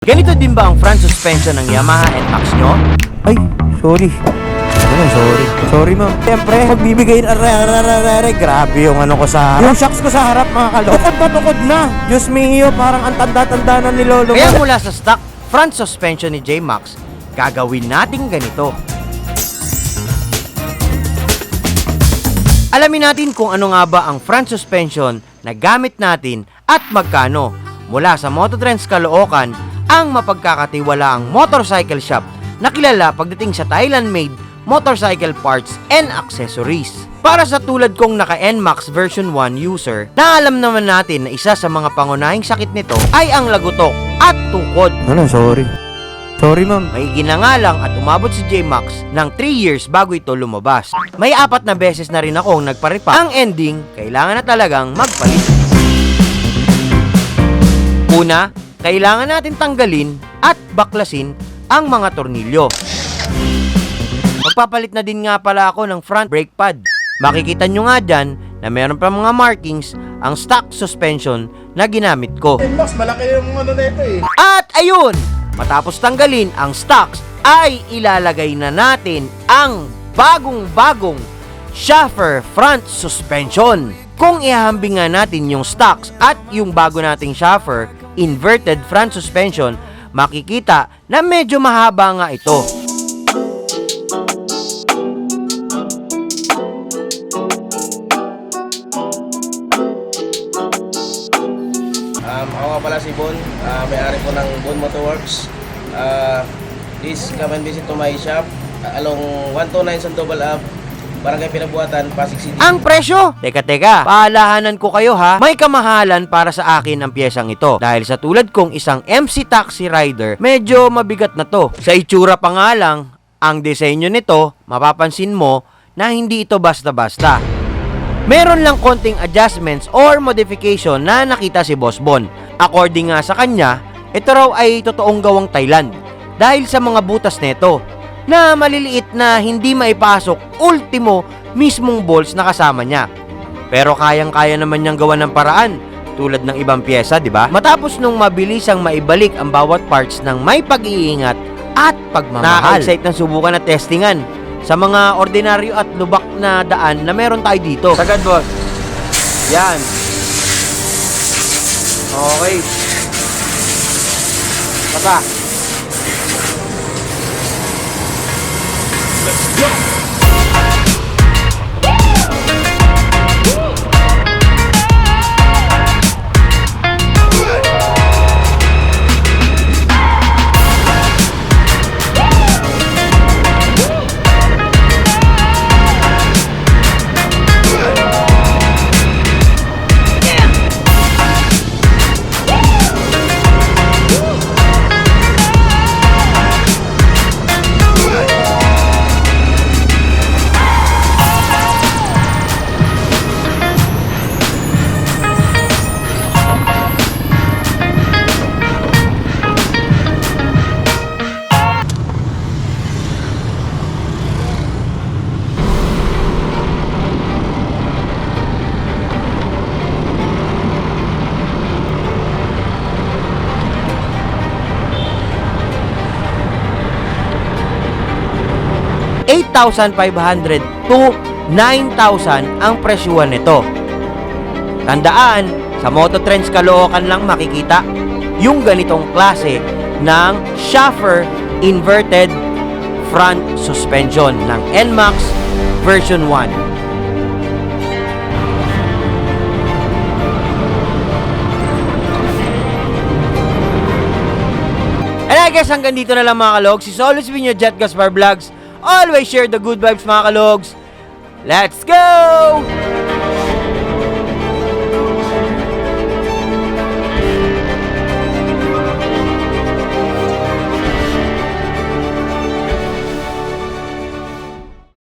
Ganito din ba ang front suspension ng Yamaha NMAX nyo? Ay, sorry. Ano, sorry. Sorry, ma'am. Siyempre, magbibigay na re, re, re, re, re. Grabe yung ano ko sa harap. Yung shocks ko sa harap, mga kalok. Tukod na tukod na. Diyos mio, parang ang tanda-tanda na ni Lolo. Kaya mula sa stock front suspension ni J-Max, gagawin natin ganito. Alamin natin kung ano nga ba ang front suspension na gamit natin at magkano. Mula sa Mototrends Caloocan, ang mapagkakatiwalaang motorcycle shop na kilala pagdating sa Thailand-made motorcycle parts and accessories. Para sa tulad kong naka NMAX version 1 user, na alam naman natin na isa sa mga pangunahing sakit nito ay ang lagutok at tukod. Ano, sorry. Sorry, ma'am. May ginangalang at umabot si J-Max ng 3 years bago ito lumabas. May apat na beses na rin akong nagparipa. Ang ending, kailangan na talagang magpalit. Una, kailangan natin tanggalin at baklasin ang mga tornilyo. Magpapalit na din nga pala ako ng front brake pad. Makikita nyo nga dyan na meron pa mga markings ang stock suspension na ginamit ko. Max, malaki yung ano na ito eh. At ayun, matapos tanggalin ang stocks ay ilalagay na natin ang bagong-bagong Schaffer front suspension. Kung ihahambing nga natin yung stocks at yung bago nating Schaffer inverted front suspension, makikita na medyo mahaba nga ito. Um, ako pala si Bon, uh, may-ari po ng Bon Motorworks. Uh, please come and visit to my shop along 129 Sandoval Ave, Barangay Pinabuatan, Pasig City. Ang presyo! Teka teka, paalahanan ko kayo ha, may kamahalan para sa akin ang piyesang ito. Dahil sa tulad kong isang MC taxi rider, medyo mabigat na to. Sa itsura pa nga lang, ang disenyo nito, mapapansin mo na hindi ito basta-basta. Meron lang konting adjustments or modification na nakita si Boss Bon. According nga sa kanya, ito raw ay totoong gawang Thailand dahil sa mga butas nito na maliliit na hindi maipasok ultimo mismong balls na kasama niya. Pero kayang-kaya naman niyang gawa ng paraan tulad ng ibang pyesa, di ba? Matapos nung mabilisang maibalik ang bawat parts ng may pag-iingat at pagmamahal. Nakaka-excite ng subukan at testingan sa mga ordinaryo at lubak na daan na meron tayo dito. Sagad, boss. Yan. Okay. Let's go. $8,500 to 9,000 ang presyuhan nito. Tandaan, sa Mototrends Caloocan lang makikita yung ganitong klase ng Schaffer inverted front suspension ng NMAX version 1. And I guess hanggang dito na lang mga kalogs. It's always been your Jet Gaspar Vlogs. Always share the good vibes mga kalogs. Let's go!